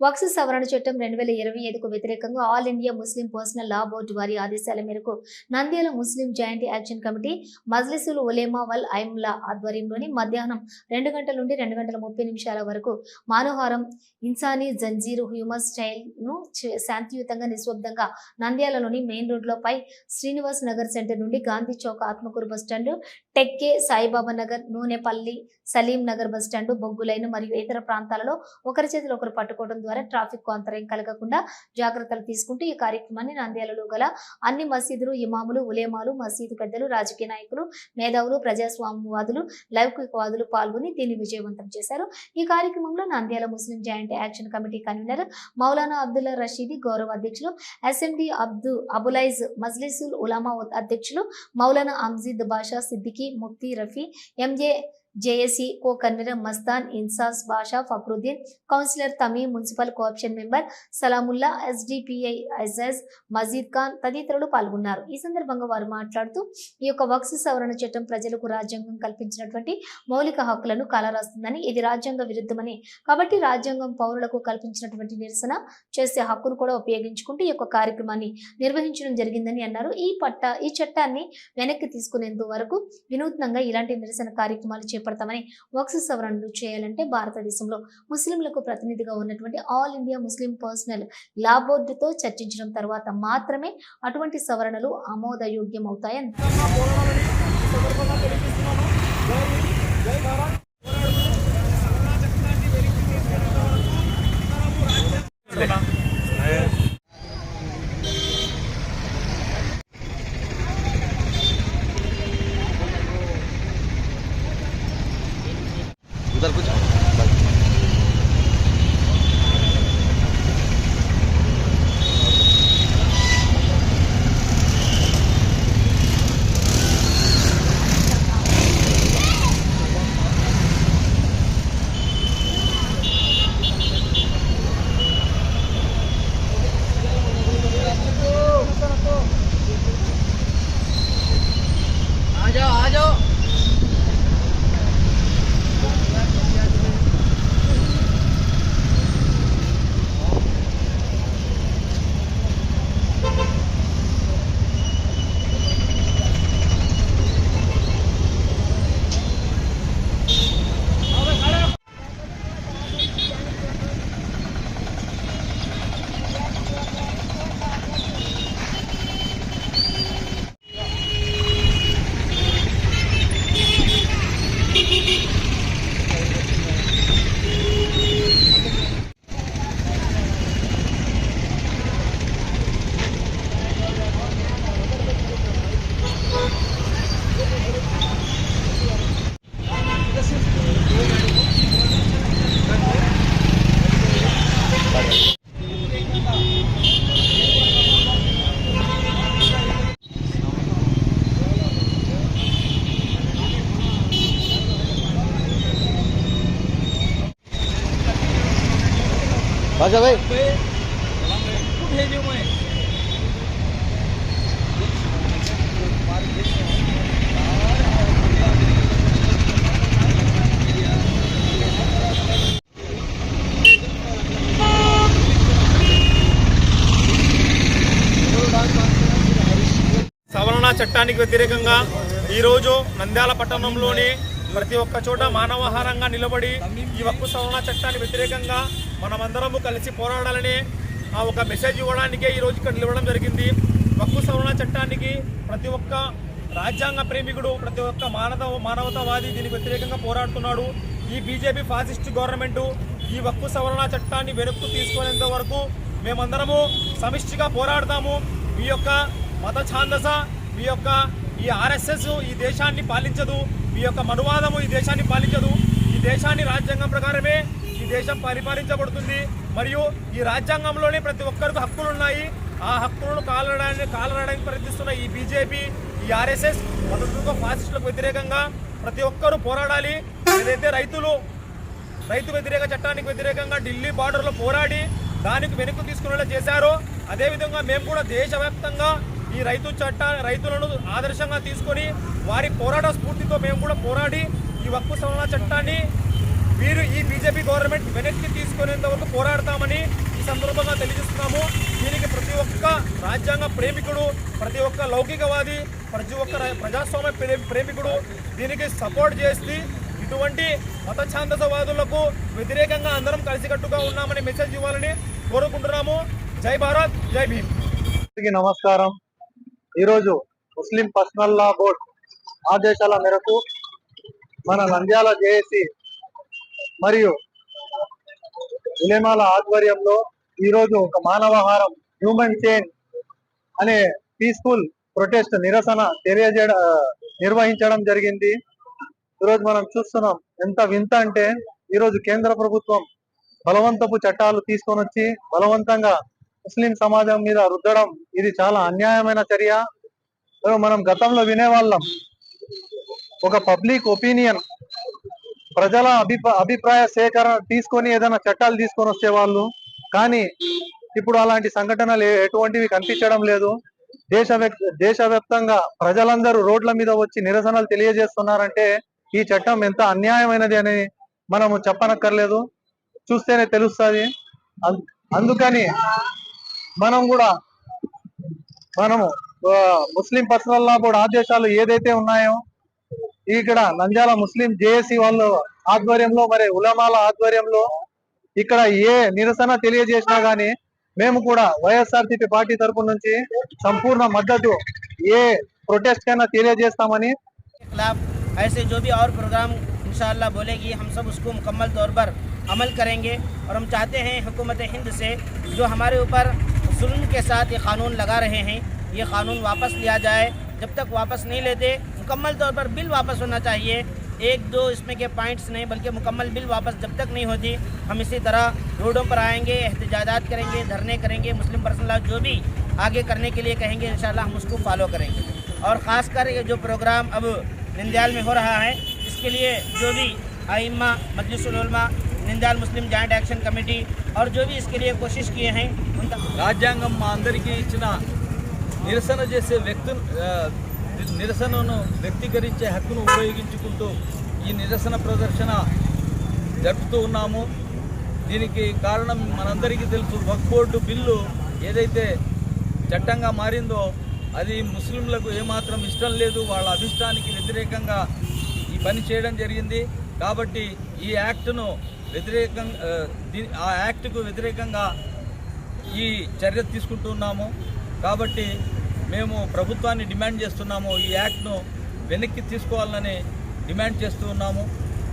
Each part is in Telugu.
వక్స్ సవరణ చట్టం రెండు వేల ఇరవై ఐదుకు వ్యతిరేకంగా All India Muslim personal law board వారి ఆదేశాల మేరకు Nandyal Muslim joint action committee మజ్లిసుల్ Ulema వల్ ఐమ్లా ఆధ్వర్యంలోని మధ్యాహ్నం రెండు గంటల నుండి రెండు గంటల ముప్పై నిమిషాల వరకు మానోహారం ఇన్సానీ జంజీరు హ్యూమన్ స్టైల్ను శాంతియుతంగా నిశ్శబ్దంగా నంద్యాలలోని మెయిన్ రోడ్ పై శ్రీనివాస్ నగర్ సెంటర్ నుండి గాంధీ చౌక్ ఆత్మకూరు బస్ స్టాండ్ టెక్కే సాయిబాబా నగర్ నూనెపల్లి సలీం నగర్ బస్ స్టాండ్ బొగ్గులైన మరియు ఇతర ప్రాంతాలలో ఒకరి చేతులు ఒకరు పట్టుకోవడం ద్వారా ట్రాఫిక్కు అంతరాయం కలగకుండా జాగ్రత్తలు తీసుకుంటూ ఈ కార్యక్రమాన్ని నంద్యాలలో గల అన్ని మసీదులు ఇమాములు ఉలేమాలు మసీదు పెద్దలు రాజకీయ నాయకులు మేధావులు ప్రజాస్వామ్యవాదులు లౌకికవాదులు పాల్గొని దీన్ని విజయవంతం చేశారు. ఈ కార్యక్రమంలో Nandyal Muslim joint action committee convener Maulana Abdullah Rashidi గౌరవ అధ్యక్షులు అసెంబ్లీ అబ్దు అబులైజ్ మజ్లిసుల్ ఉలామా అధ్యక్షులు Maulana Amjid Basha Siddiqui Mufti Rafi MJ JAC co convener Mastan INSAS Basha Fakruddin councillor Tamim municipal cooption member Salamullah SDPI Aijaz Majeed Khan తదితరులు పాల్గొన్నారు. ఈ సందర్భంగా వారు మాట్లాడుతూ ఈ యొక్క వక్స్ సవరణ చట్టం ప్రజలకు రాజ్యాంగం కల్పించినటువంటి మౌలిక హక్కులను కాలరాస్తుందని ఇది రాజ్యాంగ విరుద్ధమని కాబట్టి రాజ్యాంగం పౌరులకు కల్పించినటువంటి నిరసన చేసే హక్కును కూడా ఉపయోగించుకుంటూ ఈ యొక్క కార్యక్రమాన్ని నిర్వహించడం జరిగిందని అన్నారు. ఈ పట్ట ఈ చట్టాన్ని వెనక్కి తీసుకునేంత వరకు వినూత్నంగా ఇలాంటి నిరసన కార్యక్రమాలు చేపడతామని వక్స్ సవరణలు చేయాలంటే భారతదేశంలో ముస్లింలకు ప్రతినిధిగా ఉన్నటువంటి All India Muslim personal law బోర్డుతో చర్చించడం తర్వాత మాత్రమే అటువంటి సవరణలు ఆమోదయోగ్యం అవుతాయని उधर कुछ अच्छा भाई సవరణ చట్టానికి వ్యతిరేకంగా ఈరోజు నంద్యాల పట్టణంలోని ప్రతి ఒక్క చోట మానవహారంగా నిలబడి ఈ వక్కు సవరణ చట్టానికి వ్యతిరేకంగా మనమందరము కలిసి పోరాడాలని ఆ ఒక మెసేజ్ ఇవ్వడానికే ఈరోజు ఇక్కడ నిలవడం జరిగింది. వక్కు సవరణ చట్టానికి ప్రతి ఒక్క రాజ్యాంగ ప్రేమికుడు ప్రతి ఒక్క మానవ మానవతావాది దీనికి వ్యతిరేకంగా పోరాడుతున్నాడు. ఈ బీజేపీ ఫాసిస్ట్ గవర్నమెంటు ఈ వక్కు సవరణ చట్టాన్ని వెనక్కు తీసుకునేంత వరకు మేమందరము సమిష్టిగా పోరాడతాము. మీ యొక్క మత ఛాందస మీ యొక్క ఈ ఆర్ఎస్ఎస్ ఈ దేశాన్ని పాలించదు. ఈ యొక్క మనువాదము ఈ దేశాన్ని పాలించదు. ఈ దేశాన్ని రాజ్యాంగం ప్రకారమే ఈ దేశం పరిపాలించబడుతుంది. మరియు ఈ రాజ్యాంగంలోనే ప్రతి ఒక్కరికి హక్కులు ఉన్నాయి ఆ హక్కులను కాలడానికి కాలరాయడానికి ప్రయత్నిస్తున్న ఈ బీజేపీ ఈ ఆర్ఎస్ఎస్ మద్దతుగా ఫాసిస్టులకు వ్యతిరేకంగా ప్రతి ఒక్కరూ పోరాడాలి. ఏదైతే రైతులు రైతు వ్యతిరేక చట్టానికి వ్యతిరేకంగా ఢిల్లీ బార్డర్లో పోరాడి దానికి వెనుక తీసుకునేలా చేశారో అదేవిధంగా మేము కూడా దేశవ్యాప్తంగా ఈ రైతు చట్ట రైతులను ఆదర్శంగా తీసుకొని వారి పోరాట స్ఫూర్తితో మేము కూడా పోరాడి ఈ వక్కు సవరణ చట్టాన్ని వీరు ఈ బీజేపీ గవర్నమెంట్ వెనక్కి తీసుకునేంత వరకు పోరాడతామని ఈ సందర్భంగా తెలియజేస్తున్నాము. దీనికి ప్రతి ఒక్క రాజ్యాంగ ప్రేమికుడు ప్రతి ఒక్క లౌకికవాది ప్రతి ఒక్క ప్రజాస్వామ్య ప్రేమికుడు దీనికి సపోర్ట్ చేసి ఇటువంటి మత ఛాందసవాదులకు వ్యతిరేకంగా అందరం కలిసికట్టుగా ఉన్నామని మెసేజ్ ఇవ్వాలని కోరుకుంటున్నాము. జై భారత్ జై భీమ్. నమస్కారం. ఈరోజు ముస్లిం పర్సనల్ లా బోర్డ్ ఆదేశాల మేరకు మన నంద్యాల జేఏసీ మరియు ఉలేమాల ఆధ్వర్యంలో ఈరోజు ఒక మానవహారం హ్యూమన్ చైన్ అనే పీస్ఫుల్ ప్రొటెస్ట్ నిరసన తెలియజేయడం నిర్వహించడం జరిగింది. ఈరోజు మనం చూస్తున్నాం ఎంత వింత అంటే ఈరోజు కేంద్ర ప్రభుత్వం బలవంతపు చట్టాలు తీసుకొని వచ్చి బలవంతంగా ముస్లిం సమాజం మీద రుద్దడం ఇది చాలా అన్యాయమైన చర్య. మనం గతంలో వినేవాళ్ళం. ఒక పబ్లిక్ ఒపీనియన్ ప్రజల అభిప్రా అభిప్రాయ సేకరణ తీసుకొని ఏదైనా చట్టాలు తీసుకొని వచ్చేవాళ్ళు కానీ ఇప్పుడు అలాంటి సంఘటనలు ఎటువంటివి కనిపించడం లేదు. దేశ దేశవ్యాప్తంగా ప్రజలందరూ రోడ్ల మీద వచ్చి నిరసనలు తెలియజేస్తున్నారంటే ఈ చట్టం ఎంత అన్యాయమైనది అని మనము చెప్పనక్కర్లేదు. చూస్తేనే తెలుస్తుంది. అందుకని మనం కూడా మనము ఆ, ముస్లిం పర్సనల్ లా బోర్డు ఆదేశాలు ఏదైతే ఉన్నాయో ఇక్కడ నంద్యాల ముస్లిం జేఏసీ వాళ్ళు ఆధ్వర్యంలో మరి ఉలమాల ఆధ్వర్యంలో ఇక్కడ ఏ నిరసన తెలియజేసినా గానీ మేము కూడా వైఎస్ఆర్సీపీ పార్టీ తరపు నుంచి సంపూర్ణ మద్దతు ఏ ప్రొటెస్ట్ కైనా తెలియజేస్తామని खिलाफ ऐसे जो भी और प्रोग्राम इंशाल्लाह बोलेगी हम सब उसको मुकम्मल तौर पर अमल करेंगे और हम चाहते हैं हुकूमत हिंद से जो हमारे ऊपर जुल्म के साथ ये कानून लगा रहे हैं, ये कानून वापस लिया जाए। जब तक वापस नहीं लेते, मुकम्मल तौर पर बिल वापस होना चाहिए। एक, दो इसमें के पॉइंट्स नहीं, बल्कि मुकम्मल बिल वापस जब तक नहीं होती, हम इसी तरह रोडों पर आएँगे एहतजाजात करेंगे, धरने करेंगे, मुस्लिम पर्सनल लॉ जो भी आगे करने के लिए कहेंगे, इंशाल्लाह हम उसको फॉलो करेंगे। और ख़ासकर ये जो प्रोग्राम अब निंदयाल में हो रहा है, इसके लिए जो भी आइम्मा मजलिसुलमा Nandyal Muslim joint action committee और जो भी इसके लिए कोशिश किए हैं उनका రాజ్యాంగం మా అందరికీ ఇచ్చిన నిరసన చేసే వ్యక్తు ఆ, నిరసనను వ్యక్తీకరించే హక్కును ఉపయోగించుకుంటూ ఈ నిరసన ప్రదర్శన జరుపుతూ ఉన్నాము దీనికి కారణం మనందరికీ తెలుసు వక్ బోర్డు బిల్లు ఏదైతే చట్టంగా మారిందో అది ముస్లింలకు ఏమాత్రం ఇష్టం లేదు వాళ్ళ అభిష్టానికి వ్యతిరేకంగా ఈ పని చేయడం జరిగింది కాబట్టి ఈ యాక్ట్ను వ్యతిరేకంగా ఆ, ఆ యాక్ట్కు వ్యతిరేకంగా ఈ చర్య తీసుకుంటున్నాము కాబట్టి మేము ప్రభుత్వాన్ని డిమాండ్ చేస్తున్నాము. ఈ యాక్ట్ను వెనక్కి తీసుకోవాలని డిమాండ్ చేస్తూ ఉన్నాము.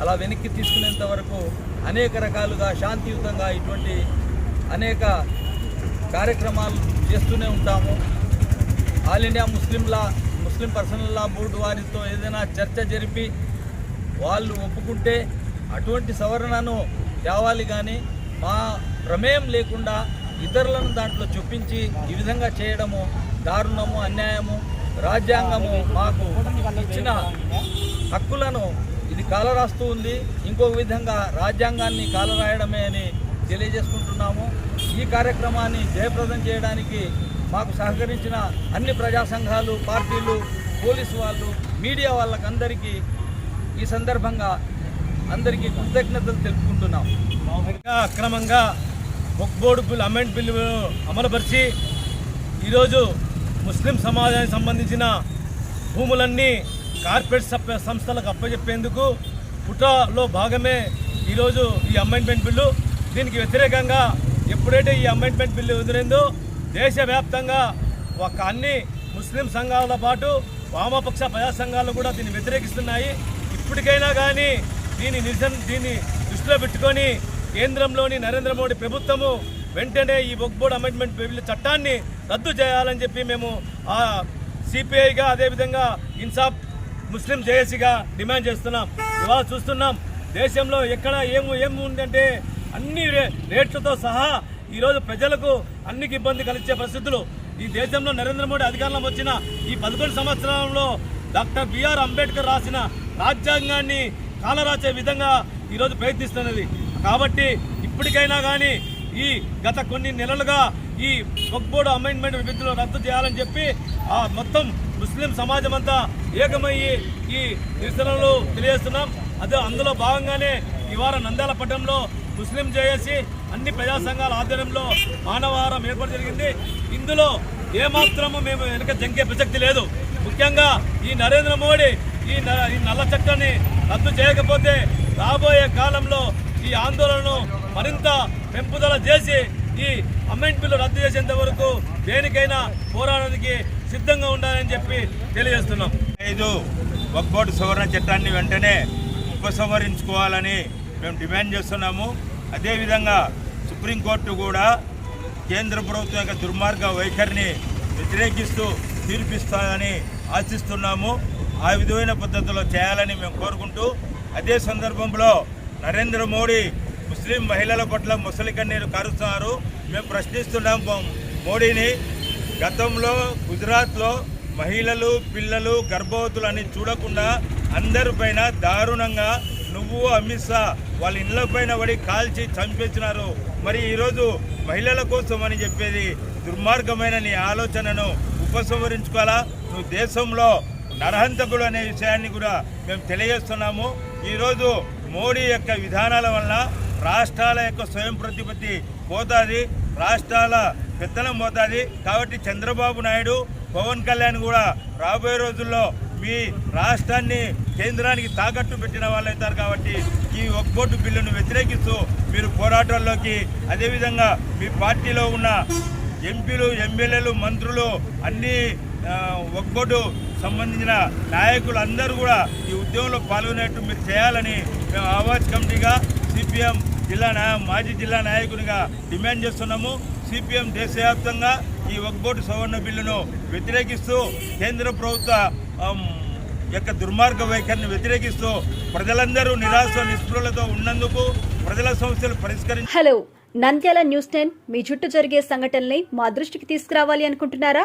అలా వెనక్కి తీసుకునేంత వరకు అనేక రకాలుగా శాంతియుతంగా ఇటువంటి అనేక కార్యక్రమాలు చేస్తూనే ఉంటాము. ఆల్ ఇండియా ముస్లింల ముస్లిం పర్సనల్ లా బోర్డు వారితో ఏదైనా చర్చ జరిపి వాళ్ళు ఒప్పుకుంటే అటువంటి సవరణను తేవాలి కానీ మా ప్రమేయం లేకుండా ఇతరులను దాంట్లో చొప్పించి ఈ విధంగా చేయడము దారుణము అన్యాయము రాజ్యాంగము మాకు ఇచ్చిన హక్కులను ఇది కాలరాస్తూ ఉంది. ఇంకొక విధంగా రాజ్యాంగాన్ని కాలరాయడమే అని తెలియజేసుకుంటున్నాము. ఈ కార్యక్రమాన్ని జయప్రదం చేయడానికి మాకు సహకరించిన అన్ని ప్రజా సంఘాలు పార్టీలు పోలీసు వాళ్ళు మీడియా వాళ్ళకందరికీ ఈ సందర్భంగా అందరికీ కృతజ్ఞతలు తెలుపుకుంటున్నాం. అక్రమంగా Waqf board bill amend bill అమలుపరిచి ఈరోజు ముస్లిం సమాజానికి సంబంధించిన భూములన్నీ కార్పొరేట్ సంస్థలకు అప్పచెప్పేందుకు పుటలో భాగమే ఈరోజు ఈ అమెండ్మెంట్ బిల్లు. దీనికి వ్యతిరేకంగా ఎప్పుడైతే ఈ అమెండ్మెంట్ బిల్లు ఎదురైందో దేశవ్యాప్తంగా ఒక అన్ని ముస్లిం సంఘాలతో పాటు వామపక్ష ప్రజా సంఘాలు కూడా దీన్ని వ్యతిరేకిస్తున్నాయి. ఇప్పటికైనా కానీ దీని నిరసన దీన్ని దృష్టిలో పెట్టుకొని కేంద్రంలోని నరేంద్ర మోడీ ప్రభుత్వము వెంటనే ఈ వక్ బోర్డ్ అమెండ్మెంట్ బిల్లు చట్టాన్ని రద్దు చేయాలని చెప్పి మేము ఆ సిపిఐగా అదేవిధంగా ఇన్సాఫ్ ముస్లిం జేఏసీగా డిమాండ్ చేస్తున్నాం. ఇవాళ చూస్తున్నాం దేశంలో ఎక్కడ ఏము ఏమి ఉందంటే అన్ని రేట్లతో సహా ఈరోజు ప్రజలకు అన్నికి ఇబ్బంది కలిగించే పరిస్థితులు. ఈ దేశంలో నరేంద్ర మోడీ అధికారంలో వచ్చిన ఈ పదకొండు సంవత్సరాలలో డాక్టర్ బిఆర్ అంబేద్కర్ రాసిన రాజ్యాంగాన్ని కాలరాచే విధంగా ఈరోజు ప్రయత్నిస్తున్నది. కాబట్టి ఇప్పటికైనా కానీ ఈ గత కొన్ని నెలలుగా ఈ వక్బోర్డు అమెండ్మెంట్ విధులు రద్దు చేయాలని చెప్పి ఆ మొత్తం ముస్లిం సమాజం అంతా ఏకమయ్యి ఈ నిరసనలు తెలియజేస్తున్నాం. అదే అందులో భాగంగానే ఇవాళ నంద్యాల పట్టణంలో ముస్లిం చేసి అన్ని ప్రజా సంఘాల ఆధ్వర్యంలో మానవహారం ఏర్పాటు జరిగింది. ఇందులో ఏమాత్రము మేము వెనుక జంకే ప్రసక్తి లేదు. ముఖ్యంగా ఈ నరేంద్ర మోడీ ఈ న- ఈ నల్ల చట్టాన్ని రద్దు చేయకపోతే రాబోయే కాలంలో ఈ ఆందోళనను మరింత పెంపుదల చేసి ఈ అమెంట్ బిల్లు రద్దు చేసేంత వరకు దేనికైనా పోరాటానికి సిద్ధంగా ఉండాలని చెప్పి తెలియజేస్తున్నాం. ఐదు ఒక్కోటి సవరణ చట్టాన్ని వెంటనే ఉపసంహరించుకోవాలని మేము డిమాండ్ చేస్తున్నాము. అదేవిధంగా సుప్రీంకోర్టు కూడా కేంద్ర ప్రభుత్వం యొక్క దుర్మార్గ వైఖరిని వ్యతిరేకిస్తూ తీర్పిస్తారని ఆశిస్తున్నాము. ఆ విధమైన పద్ధతిలో చేయాలని మేము కోరుకుంటూ అదే సందర్భంలో నరేంద్ర మోడీ ముస్లిం మహిళల పట్ల ముసలి కన్నీరు కారుస్తున్నారు. మేము ప్రశ్నిస్తున్నాం మోడీని గతంలో గుజరాత్లో మహిళలు పిల్లలు గర్భవతులు అని చూడకుండా అందరిపైన దారుణంగా నువ్వు అమిత్ షా వాళ్ళ ఇళ్ళ పైన పడి కాల్చి చంపేసినారు. మరి ఈరోజు మహిళల కోసం అని చెప్పేది దుర్మార్గమైన నీ ఆలోచనను ఉపసంహరించుకోవాలా? నువ్వు దేశంలో నరహంతకుడు అనే విషయాన్ని కూడా మేము తెలియజేస్తున్నాము. ఈరోజు మోడీ యొక్క విధానాల వలన రాష్ట్రాల యొక్క స్వయం ప్రతిపత్తి పోతుంది రాష్ట్రాల పెత్తనం పోతుంది. కాబట్టి చంద్రబాబు నాయుడు పవన్ కళ్యాణ్ కూడా రాబోయే రోజుల్లో మీ రాష్ట్రాన్ని కేంద్రానికి తాకట్టు పెట్టిన వాళ్ళు అవుతారు కాబట్టి ఈ ఒక్కోటు బిల్లును వ్యతిరేకిస్తూ మీరు పోరాటాల్లోకి అదేవిధంగా మీ పార్టీలో ఉన్న ఎంపీలు ఎమ్మెల్యేలు మంత్రులు అన్ని ఒక్కోటు సంబంధించిన నాయకులు అందరూ కూడా ఈ ఉద్యమంలో పాల్గొనేట్టు మీరు చేయాలని మేము ఆవాజ్ కమిటీగా సిపిఎం జిల్లా నాయ మాజీ జిల్లా నాయకునిగా డిమాండ్ చేస్తున్నాము. సిపిఎం దేశవ్యాప్తంగా ఈ ఒక్కోటు సవరణ బిల్లును వ్యతిరేకిస్తూ కేంద్ర ప్రభుత్వ యొక్క దుర్మార్గ వైఖరిని వ్యతిరేకిస్తూ ప్రజలందరూ నిరాశ నిస్పృహలతో ఉన్నందుకు ప్రజల సమస్యలు పరిష్కరించి హలో నంద్యాల న్యూస్ టెన్ మీ చుట్టూ జరిగే సంఘటనల్ని మా దృష్టికి తీసుకురావాలి అనుకుంటున్నారా?